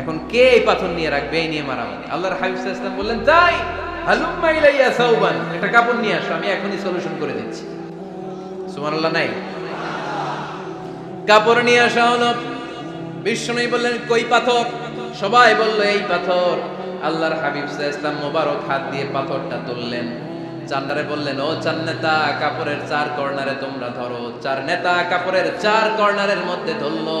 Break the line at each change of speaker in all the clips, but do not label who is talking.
এখন কে এই পাথর নিয়ে রাখবে? এই নিয়ে মারামারি। আল্লাহর হাবিব সাল্লাল্লাহু বললেন তাই হালুম্মা ইলাইয়া সাউবান একটা কাপড় নিয়ে আসো, আমি এখনই সলিউশন করে দিচ্ছি। সুবহানাল্লাহ, নাই। কাপড় নিয়ে আসা হলো। বললেন, কই পাথর? সবাই বলল, এই পাথর। আল্লাহর হাবিব মোবারক হাত দিয়ে পাথরটা তুললেন। চান্ডারে বললেন, ও চার নেতা কাপড়ের চার কর্নারে তোমরা ধরো। চার নেতা কাপড়ের চার কর্নারের মধ্যে ধরলো।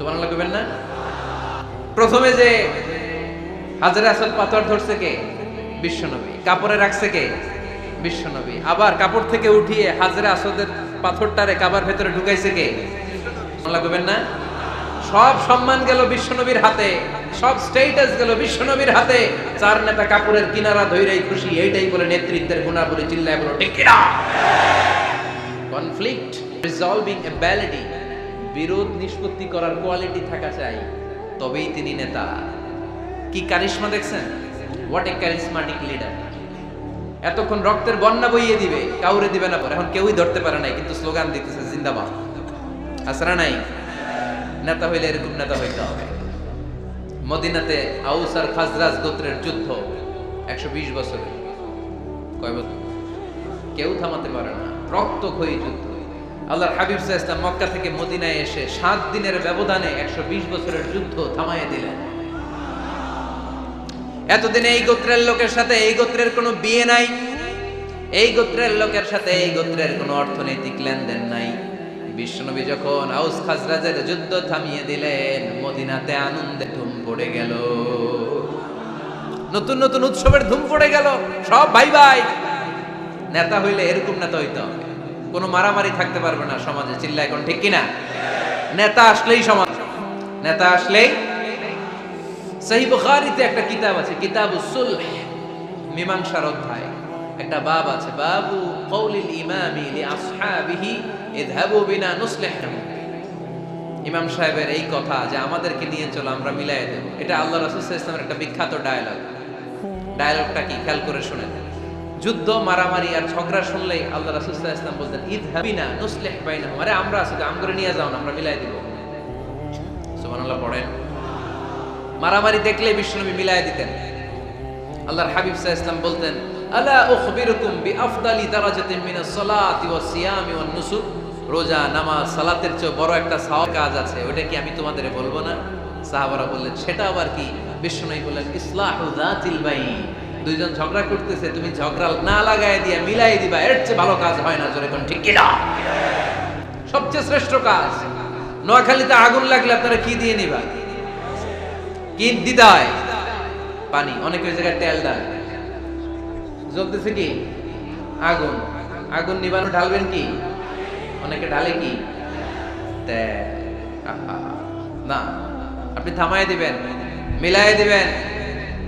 সুবহানাল্লাহ কইবেন না? প্রথমে যে হাজারে আসল পাথর ধরছে কে? বিশ্বনবী। কাপড়ে রাখছে কে? বিশ্বনবী। আবার কাপড় থেকে উঠিয়ে হাজারে আসদের পাথরটারে কাবার ভেতরে ঢুকাইছে কে? কইবেন না? সব সম্মান গেল বিশ্বনবীর হাতে, সব স্টেটাস গেল বিশ্বনবীর হাতে। চার নেতা কাপড়ের কিনারা ধৈরাই খুশি, এইটাই বলে নেতৃত্বের গুণাবলী, চিল্লায় বলো, ঠিক কিনা? কনফ্লিক্ট রিজলভিং অ্যাবিলিটি বিরোধ নিষ্পত্তি করার কোয়ালিটি থাকা চাই, তবেই তিনি নেতা। কি কারিশমা দেখছেন? হোয়াট এ ক্যারিসমাটিক লিডার এতক্ষণ রক্তের বন্যা বইয়ে দিবে, কাউরে দিবে না পরে। এখন কেউই ধরতে পারে নাই, কিন্তু স্লোগান দিতেছে, জিন্দাবাদ। আসরা নাই? নেতা হইলে এরকম নেতা হইতে হবে। মদিনাতে আউস আর খাজরাজ গোত্রের যুদ্ধ একশো বিশ বছর কয় বছর? কেউ থামাতে পারে না। রক্ত রক্তক্ষয়ী যুদ্ধ। আল্লাহর হাবিব সাহা মক্কা থেকে মদিনায় এসে সাত দিনের ব্যবধানে একশো বিশ বছরের যুদ্ধ থামাইয়ে দিলেন। এতদিন এই গোত্রের লোকের সাথে এই গোত্রের কোনো বিয়ে নাই। এই গোত্রের লোকের সাথে এই গোত্রের কোনো অর্থনৈতিক লেনদেন নাই। বিশ্বনবী যখন আউস খাজরাজের যুদ্ধ থামিয়ে দিলেন, মদিনাতে আনন্দে ধুম পড়ে গেল। নতুন নতুন উৎসবের ধুম পড়ে গেল। সব ভাই ভাই নেতা হইলে এরকম নেতা হইতে হবে। কোনো মারামারি থাকতে পারবে না সমাজে চিল্লা এখন ঠিক কিনা? নেতা আসলেই সমাজ। নেতা আসলেই সহি বুখারীতে একটা কিতাব আছে, কিতাব সুলহ, মীমাংসার অধ্যায়। একটা বাব আছে, বাবু কৌলিল ইমামি লি আসহাবিহি ইমাম সাহেবের এই কথা যে আমাদেরকে নিয়ে চলো, আমরা মিলাই দেব। এটা আল্লাহ রাসূল সাল্লাল্লাহু আলাইহি একটা বিখ্যাত ডায়ালগ ডায়ালগটা কি? খেয়াল করে শুনেন। যুদ্ধ, মারামারি আর ঝগড়া শুনলেই আল্লাহ রাসূল সাল্লাল্লাহু আলাইহি ওয়াসাল্লাম বলতেন ইযহাবিনা নুসলিহ বাইনাহুম। আরে, আমরা আছি তো আমগরে নিয়ে যাও আমরা মিলাই দিব। সুবহানাল্লাহ, পড়েন। মারামারি দেখলে বিশ্বনবী মিলাই দিতেন। আল্লাহর হাবিব আলাইহি ইসলাম বলতেন, আলা উখবিরুকুম বিআফদালি দারাজাতিন মিনাস সালাতি ওয়াস সিয়ামি ওয়ান নুসুক। রোজা, নামাজ, সালাতের চেয়ে বড় একটা সওয়াব কাজ আছে, ওটা কি আমি তোমাদের বলব না? সাহাবারা বললেন, সেটা আবার কি? বিশ্বনবী বললেন, ইসলাহু যাতিল বাইন। দুইজন ঝগড়া করতেছে, তুমি ঝগড়া না লাগায় দিয়া, মিলাই দিবা, এর চেয়ে ভালো কাজ হয় না জোরে কোন ঠিক কিনা? সবচেয়ে শ্রেষ্ঠ কাজ, নোয়াখালীতে আগুন লাগলে আপনারা কি দিয়ে নিবা? কি দিতে পানি, অনেক ওই জায়গায় তেল দেয়। জ্বলতেছে কি? আগুন। আগুন নিবানো ঢালবেন কি? অনেকে ঢালে কি? না। আপনি থামায় দিবেন মিলায় দিবেন।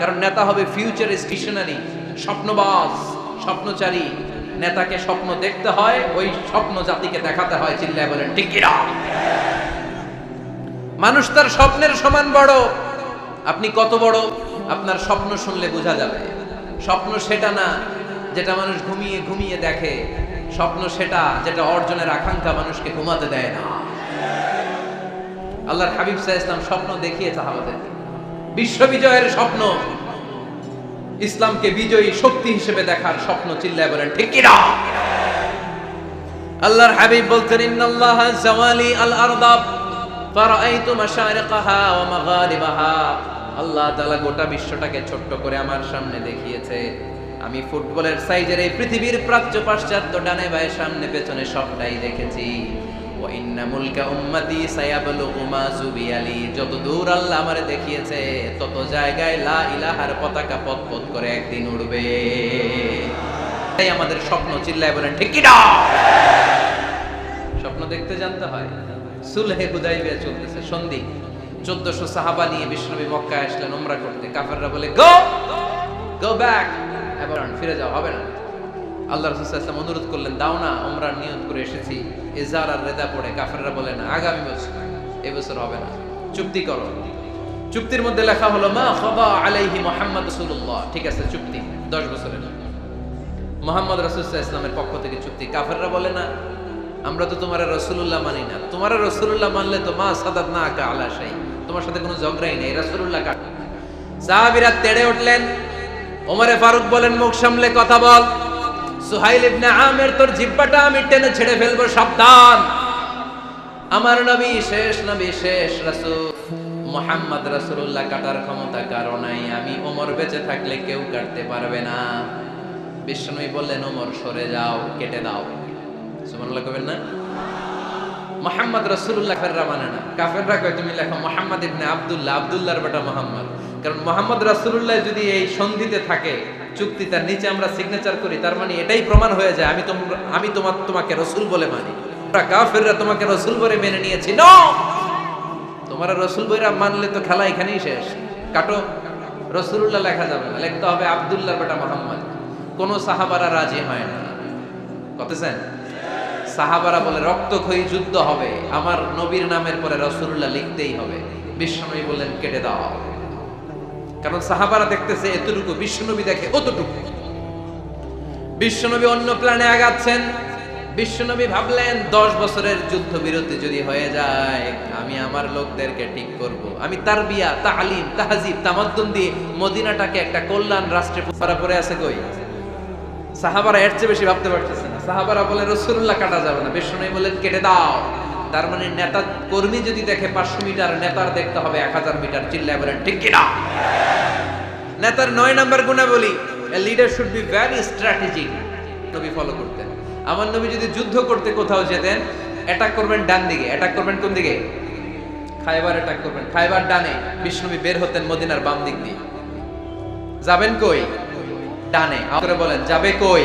কারণ নেতা হবে ফিউচার ভিশনারি স্বপ্নবাজ, স্বপ্নচারী। নেতাকে স্বপ্ন দেখতে হয়, ওই স্বপ্ন জাতিকে দেখাতে হয়, চিল্লায় বলেন, ঠিক মানুষ তার স্বপ্নের সমান বড়। আপনি কত বড়? আপনার স্বপ্ন শুনলে বোঝা যাবে। স্বপ্ন সেটা না, যেটা মানুষ ঘুমিয়ে ঘুমিয়ে দেখে। স্বপ্ন সেটা, যেটা অর্জনের আকাঙ্ক্ষা মানুষকে ঘুমাতে দেয় না। আল্লাহর হাবিব সাহ ইসলাম স্বপ্ন দেখিয়ে সাহাবাদের বিশ্ব বিজয়ের স্বপ্ন। ইসলামকে বিজয়ী শক্তি হিসেবে দেখার স্বপ্ন চিল্লায় বলেন, ঠিক কিনা আল্লাহর হাবিব বলতেন, ইন্নাল্লাহ জাওয়ালি আল আরদাব ফারাআইতু মাশারিকাহা ওয়া মাগারিবাহা। আল্লাহ তাআলা গোটা বিশ্বটাকে ছোট্ট করে আমার সামনে দেখিয়েছে। আমি ফুটবলের সাইজের এই পৃথিবীর প্রাচ্য পাশ্চাত্য ডানে বায়ে সামনে পেছনে সবটাই দেখেছি। যত আমারে দেখিয়েছে, তত জায়গায় লা পতাকা করে একদিন তাই আমাদের স্বপ্ন, চিল্লায় বলেন স্বপ্ন দেখতে জানতে হয়। সুলহে চলতেছে, সন্ধি। চোদ্দশো সাহাবা নিয়ে বিষ্ণবী মক্কায় আসলেন, উমরা করতে। কাফেররা বলে, গো! Go back! ফিরে যাও, হবে না। আল্লাহ রসুল অনুরোধ করলেন, দাও না উমরার নিয়ত করে এসেছি। আর রেদা পড়ে, কাফেররা বলে, না, আগামী বছর এবছর হবে না। চুক্তি করো। চুক্তির মধ্যে লেখা হলো, মা খবা আলাইহি মোহাম্মদ রসুল্লাহ ঠিক আছে, চুক্তি, দশ বছরের। মোহাম্মদ রসুল্লাহ ইসলামের পক্ষ থেকে চুক্তি। কাফেররা বলে, না, আমরা তো তোমার রসুল্লাহ মানি না। তোমার রসুল্লাহ মানলে তো মা সাদাত না আকা আলা শাই। তোমার সাথে কোনো ঝগড়াই নেই রসুল্লাহ কা সাহাবিরা তেড়ে উঠলেন। ওমরে ফারুক বলেন, মুখ সামলে কথা বল। সুহাইল ইবনে আমের তোর জিব্বাটা আমি টেনে ছেড়ে ফেলব, সাবধান। আমার নবী শেষ নবী শেষ রাসূল। মোহাম্মদ রাসূলুল্লাহ কাটার ক্ষমতা কারও নাই। আমি ওমর বেঁচে থাকলে কেউ কাটতে পারবে না। বিষ্ণুই বললেন, ওমর, সরে যাও, কেটে দাও। সুবহানাল্লাহ কবেন না? মোহাম্মদ রসুল্লাহ কাফেররা মানে না। কাফেররা কয়, তুমি লেখো মোহাম্মদ ইবনে আবদুল্লাহ, আব্দুল্লাহর বেটা মোহাম্মদ। কারণ মোহাম্মদ রাসূলুল্লাহ যদি এই সন্ধিতে থাকে, চুক্তি তার নিচে আমরা সিগনেচার করি, তার মানে এটাই প্রমাণ হয়ে যায়, আমি তোমরা আমি তোমার তোমাকে রসুল বলে মানি। কাফেররা তোমাকে রসুল বলে মেনে নিয়েছি। নো তোমার রসুল বইরা মানলে তো খেলা এখানেই শেষ। কাটো। রসুল্লাহ লেখা যাবে না। লিখতে হবে আব্দুল্লাহর বেটা মোহাম্মদ। কোন সাহাবারা রাজি হয় না। কতেছেন সাহাবারা বলে, রক্তক্ষয়ী যুদ্ধ হবে। আমার নবীর নামের পরে রসুল্লাহ লিখতেই হবে। বিশ্বনবী বললেন, কেটে দাও। কারণ সাহাবারা দেখতেছে, এতটুকু বিশ্বনবী দেখে অতটুকু। বিশ্বনবী অন্য প্ল্যানে আগাচ্ছেন। বিশ্বনবী ভাবলেন, দশ বছরের যুদ্ধ বিরতি যদি হয়ে যায়, আমি আমার লোকদেরকে ঠিক করব। আমি তার বিয়া তালিম, তাহাজিব, তামাদ্দুন দিয়ে মদিনাটাকে একটা কল্যাণ রাষ্ট্রে পারা আছে কই? সাহাবারা এর চেয়ে বেশি ভাবতে পারতেছে সাহাবারা বলে রসুল্লাহ কাটা যাবে না। বিষ্ণু বলেন কেটে দাও। তার মানে নেতা কর্মী যদি দেখে পাঁচশো মিটার, নেতার দেখতে হবে এক হাজার মিটার, চিল্লায় বলেন, ঠিক কিনা নেতার নয় নাম্বার গুণা বলি leader should be very strategic নবী ফলো করতেন। আমার নবী যদি যুদ্ধ করতে কোথাও যেতেন অ্যাটাক করবেন ডান দিকে অ্যাটাক করবেন কোন দিকে? খাইবার অ্যাটাক করবেন, খাইবার ডানে। বিষ্ণবী বের হতেন মদিনার বাম দিক দিয়ে। যাবেন কই? ডানে। করে বলেন, যাবে কই?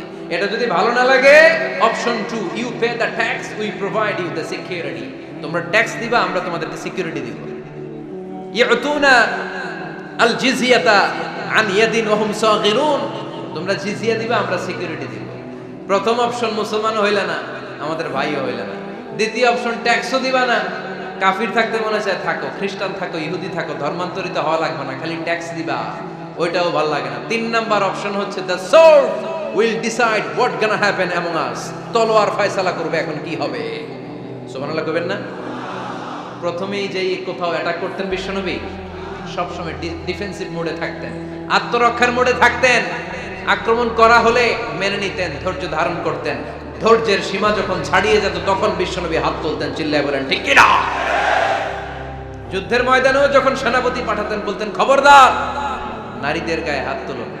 এটা যদি ভালো না লাগে option two you pay the tax we provide you the security তোমরা ট্যাক্স দিবা, আমরা তোমাদেরকে সিকিউরিটি দিব। ইয়াতুনা আল জিজিয়াতা আন ইয়াদিন ওয়া হুম সাগিরুন। তোমরা জিজিয়া দিবা, আমরা সিকিউরিটি দিব। প্রথম অপশন মুসলমান হইলা না, আমাদের ভাইও হইলা না। দ্বিতীয় অপশন ট্যাক্সও দিবা না। কাফির থাকতে মনে চায়, থাকো। খ্রিস্টান থাকো, ইহুদি থাকো, ধর্মান্তরিত হওয়া লাগবে না, খালি ট্যাক্স দিবা। ওইটাও ভালো লাগে না। তিন নাম্বার অপশন হচ্ছে the sword will decide what gonna happen among us তলোয়ার ফয়সালা করবে, এখন কি হবে? সুবহানাল্লাহ কইবেন না? প্রথমেই যেই কোথাও অ্যাটাক করতেন বিশ্বনবী, সবসময় ডিফেন্সিভ মোডে থাকতেন, আত্মরক্ষার মোডে থাকতেন। আক্রমণ করা হলে মেনে নিতেন, ধৈর্য ধারণ করতেন। ধৈর্যের সীমা যখন ছাড়িয়ে যেত, তখন বিশ্বনবী হাত তুলতেন, চিল্লায় বলেন, ঠিক কিনা? যুদ্ধের ময়দানেও যখন সেনাপতি পাঠাতেন, বলতেন, খবরদার! নারীদের গায়ে হাত তুলো না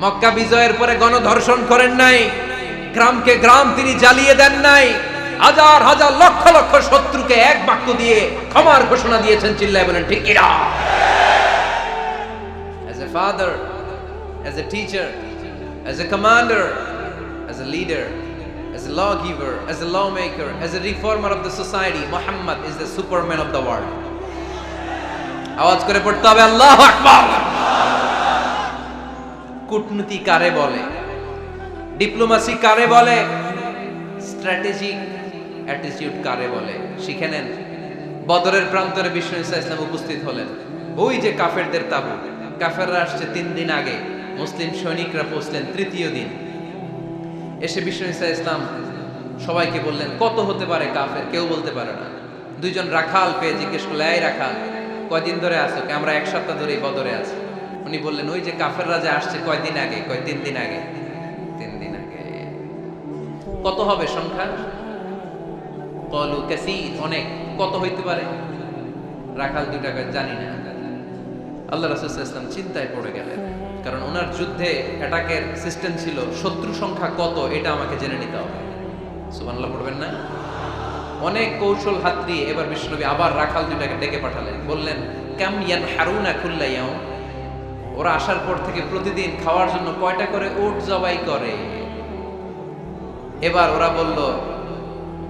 মক্কা বিজয়ের পরে গণধর্ষণ করেন নাই গ্রামকে গ্রাম তিনি জ্বালিয়ে দেন নাই হাজার হাজার লক্ষ লক্ষ শত্রুকে এক বাক্য দিয়ে ক্ষমার ঘোষণা দিয়েছেন চিল্লায় বলেন ঠিক কিনা as a father as a teacher as a commander as a leader as a lawgiver as a lawmaker as a reformer of the society muhammad is the superman of the world আওয়াজ করে পড়তে হবে আল্লাহ আকবার কূটনীতি কারে বলে? Diplomacy কারে বলে? Strategic attitude কারে বলে? শিখে নেন। বদরের প্রান্তরে বিশ্ব ইসা ইসলাম উপস্থিত হলেন। ওই যে কাফেরদের তাবু। কাফেররা আসছে তিন দিন আগে। মুসলিম সৈনিকরা পৌঁছলেন তৃতীয় দিন। এসে বিশ্ব ইসা ইসলাম সবাইকে বললেন, কত হতে পারে কাফের? কেউ বলতে পারে না। দুইজন রাখাল পেয়ে জিজ্ঞেস করলে এই রাখাল, কয়দিন ধরে আসো কে আমরা এক সপ্তাহ ধরে বদরে আছি। উনি বললেন, ওই যে কাফেররা যে আসছে কয়দিন আগে? কয়, তিন দিন আগে। তিন দিন আগে। কত হবে সংখ্যা? কলু কাসির অনেক। কত হইতে পারে? রাখাল দুই টাকা, জানি না। আল্লাহ রাসুল ইসলাম চিন্তায় পড়ে গেলেন, কারণ ওনার যুদ্ধে অ্যাটাকের সিস্টেম ছিল, শত্রু সংখ্যা কত, এটা আমাকে জেনে নিতে হবে। সুবহানাল্লাহ পড়বেন না? অনেক কৌশল হাত দিয়ে এবার বিষ্ণবী আবার রাখাল দুইটাকে ডেকে পাঠালেন। বললেন, কাম ইয়ান হারুনা খুল্লাইয়াও ওরা আসার পর থেকে প্রতিদিন খাওয়ার জন্য কয়টা করে উট জবাই করে? এবার ওরা বলল,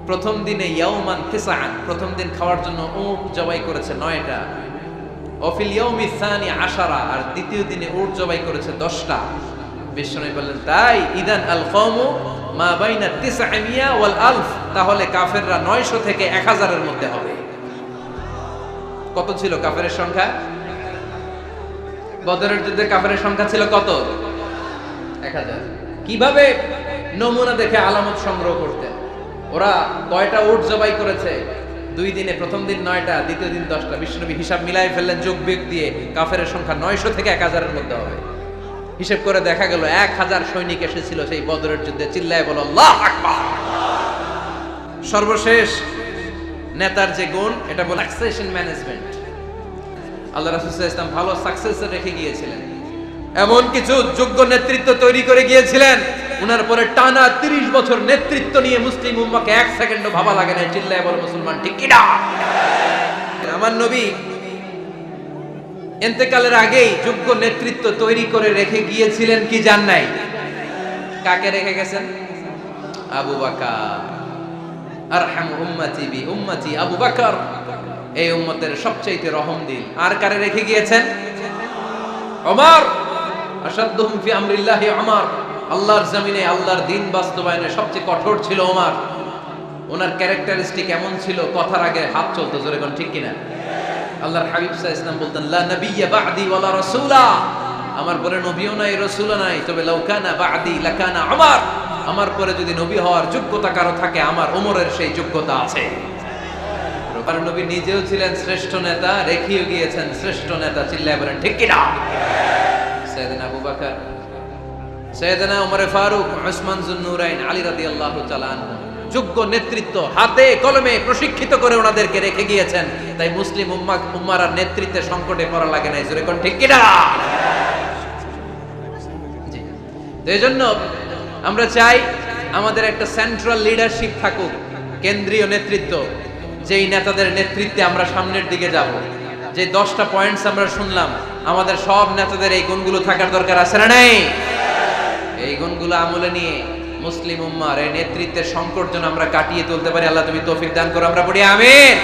প্রথম দিনে ইয়াউমান তিসআন, প্রথম দিন খাওয়ার জন্য উট জবাই করেছে নয়টা। অফিল ইয়াউমি সানি আশারা, আর দ্বিতীয় দিনে উট জবাই করেছে দশটা। বিশ্বনবী বললেন, তাই, ইদান আল কওমু মা বাইনা তিসআমিয়া ওয়াল আলফ, তাহলে কাফেররা 900 থেকে 1000 এর মধ্যে হবে। কত ছিল কাফেরের সংখ্যা? বদরের যুদ্ধে কাফেরের সংখ্যা ছিল কত? 1000 কীভাবে নমুনা দেখে আলামত সংগ্রহ করতেন ওরা কয়টা উট জবাই করেছে? দুই দিনে প্রথম দিন নয়টা, দ্বিতীয় দিন দশটা। বিষ্ণুনবী হিসাব মিলাই ফেললেন যোগ বিয়োগ দিয়ে কাফের সংখ্যা নয়শো থেকে এক হাজারের মধ্যে হবে। হিসেব করে দেখা গেল, এক হাজার সৈনিক এসেছিল সেই বদরের যুদ্ধে। চিল্লায় বলো সর্বশেষ নেতার যে গুণ, এটা বলে ম্যানেজমেন্ট। আল্লাহ রাসূল ইসলাম ভালো সাকসেস রেখে গিয়েছিলেন। এমন কিছু যোগ্য নেতৃত্ব তৈরি করে গিয়েছিলেন। উনার পরে টানা 30 বছর নেতৃত্ব নিয়ে মুসলিম উম্মাকে এক সেকেন্ডও ভাবা লাগে না চিল্লায় বল, মুসলমান, ঠিক কিনা আমার নবী এতেকালের আগেই যোগ্য নেতৃত্ব তৈরি করে রেখে গিয়েছিলেন, কি জান নাই? কাকে রেখে গেছেন? আবু বাকার। আরহাম উম্মতি বি উম্মতি আবু বাকর। এই উম্মতের সবচাইতে রহম দিল আর কারে রেখে গিয়েছেন? ওমর। আসাদুহুম ফি আমরিল্লাহি ওমর। আল্লাহর জমিনে, আল্লাহর দিন বাস্তবায়নে সবচেয়ে কঠোর ছিল ওমর। ওনার ক্যারেক্টারিস্টিক এমন ছিল, কথার আগে হাত চলতো, জোরে কোন ঠিক কিনা? আল্লাহর হাবিব সাল্লাল্লাহু ইসলাম বলতেন, লা নবিয়্যা বা'দি ওয়ালা রাসূলা। আমার পরে নবীও নাই, রসুলও নাই। তবে লৌকানা বা আদি লাকানা আমার আমার পরে যদি নবী হওয়ার যোগ্যতা কারও থাকে, আমার ওমরের সেই যোগ্যতা আছে। নবী নিজেও ছিলেন শ্রেষ্ঠ নেতা, রেখেও গিয়েছেন শ্রেষ্ঠ নেতা বলেন, ঠিক কিনা? সৈয়দিন আবু সৈয়দনা উমরে ফারুক জুন্নুরাইন, আলী রাদিয়াল্লাহু তাআলা আনহু যোগ্য নেতৃত্ব হাতে কলমে প্রশিক্ষিত করে ওনাদেরকে রেখে গিয়েছেন। তাই মুসলিম উম্মা উম্মার নেতৃত্বে সংকটে পড়া লাগে নাই। জোরে ঠিক কিনা? এই জন্য আমরা চাই আমাদের একটা সেন্ট্রাল লিডারশিপ থাকুক, কেন্দ্রীয় নেতৃত্ব। যেই নেতাদের নেতৃত্বে আমরা সামনের দিকে যাব, যে দশটা পয়েন্টস আমরা শুনলাম, আমাদের সব নেতাদের এই গুণগুলো থাকার দরকার আছে না নেই? এই গুণগুলো আমলে নিয়ে মুসলিম উম্মার এই নেতৃত্বের সংকট যেন আমরা কাটিয়ে তুলতে পারি, আল্লাহ তুমি তৌফিক দান করো, আমরা পড়ি, আমিন।